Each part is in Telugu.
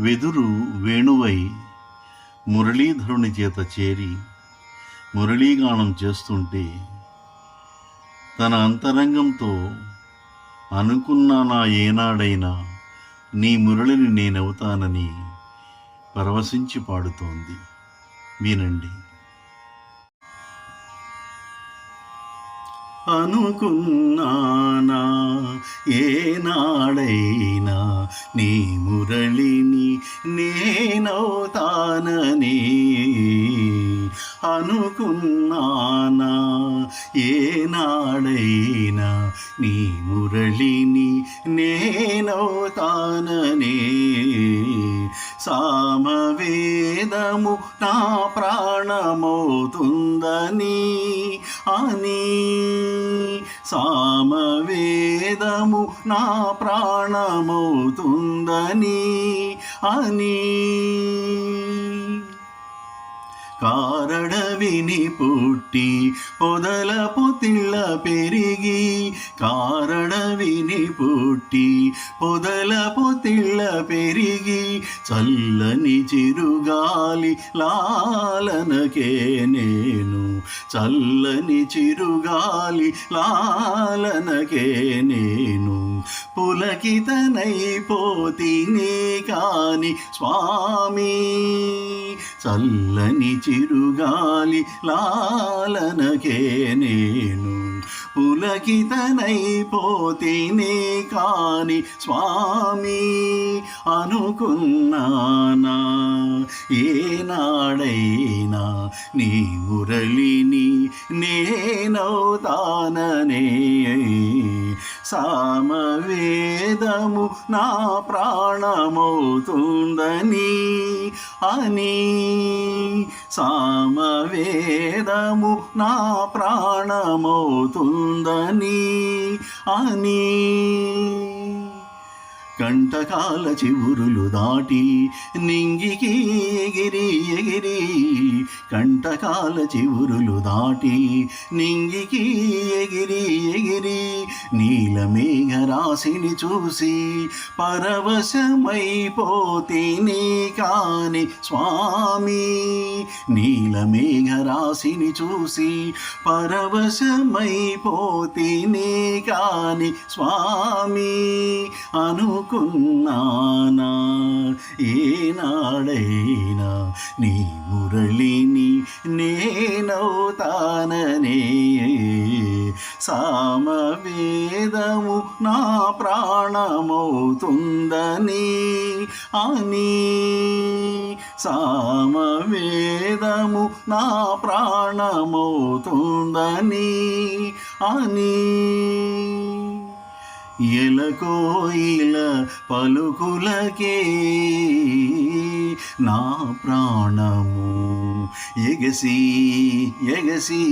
వెదురు వేణువై మురళీధరుని చేత చేరి మురళీగానం చేస్తుంటే తన అంతరంగంతో అనుకున్నా నా ఏనాడైనా నీ మురళిని నేనవుతానని పరవశించి పాడుతోంది. వినండి. అనుకున్నానా ఏనాడైనా నీ మురళిని నేనవుతానని అనుకున్నానా? ఏనాడైనా నీ మురళిని నేనవుతానని సామవేదము నా ప్రాణమవుతుందని అని సామవే వేదము నా ప్రాణమవుతుందని అని. కారడవిని పుట్టి పొదల పొతిళ్ళ పెరిగి కారడవిని పుట్టి పొదల పొతిళ్ళ పెరిగి చల్లని చిరుగాలి లాలనకే నేను. చల్లని చిరుగాలి లాలనకే నేను. పులకితనైపోతిని కాని స్వామి చల్లని చిరుగాలి లాలనకే నేను పులకితనైపోతేనే కాని స్వామి అనుకున్నానా? ఏనాడైనా నీ మురళిని నేనవుతాననే సామవేదము నా ప్రాణమవుతుందని అని. సామవేదము నా ప్రాణమవుతుందని అని. కంటకాల చివురులు దాటి నింగికి ఎగిరి ఎగిరి కంటకాల చివురులు దాటి నింగికి ఎగిరి ఎగిరి నీలమేఘ రాశిని చూసి పరవశమైపోతేనే కాని స్వామి. నీలమేఘ రాశిని చూసి పరవశమైపోతేనే కాని స్వామి అనుకున్నానా? ఏనాడైనా నీ మురళిని నేనవుతాననే సామవేదము నా ప్రాణమవుతుందని అని సామవేదము నా ప్రాణమవుతుందని అని. ఎలకోయిల పలుకులకే నా ప్రాణము ఎగసి ఎగసి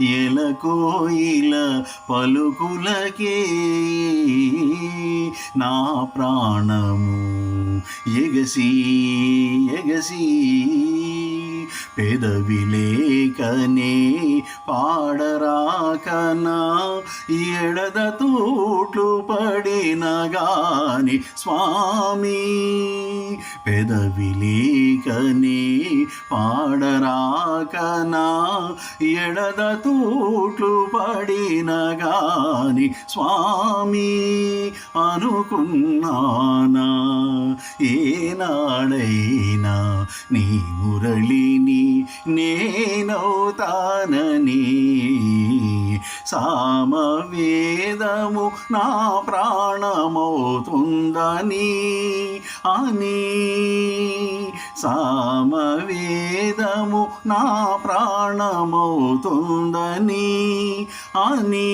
ఎలకోయిల పలుకులకే నా ప్రాణము ఎగసి ఎగసి. పెదవిలేకనే పాడరాకనా ఎడద తూట్లు పడినగాని స్వామీ. పెదవిలేకనే పాడరాకనా ఎడద తూట్లు పడిన గాని స్వామి అనుకున్నానా? ఏనాడైనా నీ మురళిని నేనవుతానని సామవేదము నా ప్రాణమవుతుందని అని సామవేదము నా ప్రాణమవుతుందని అని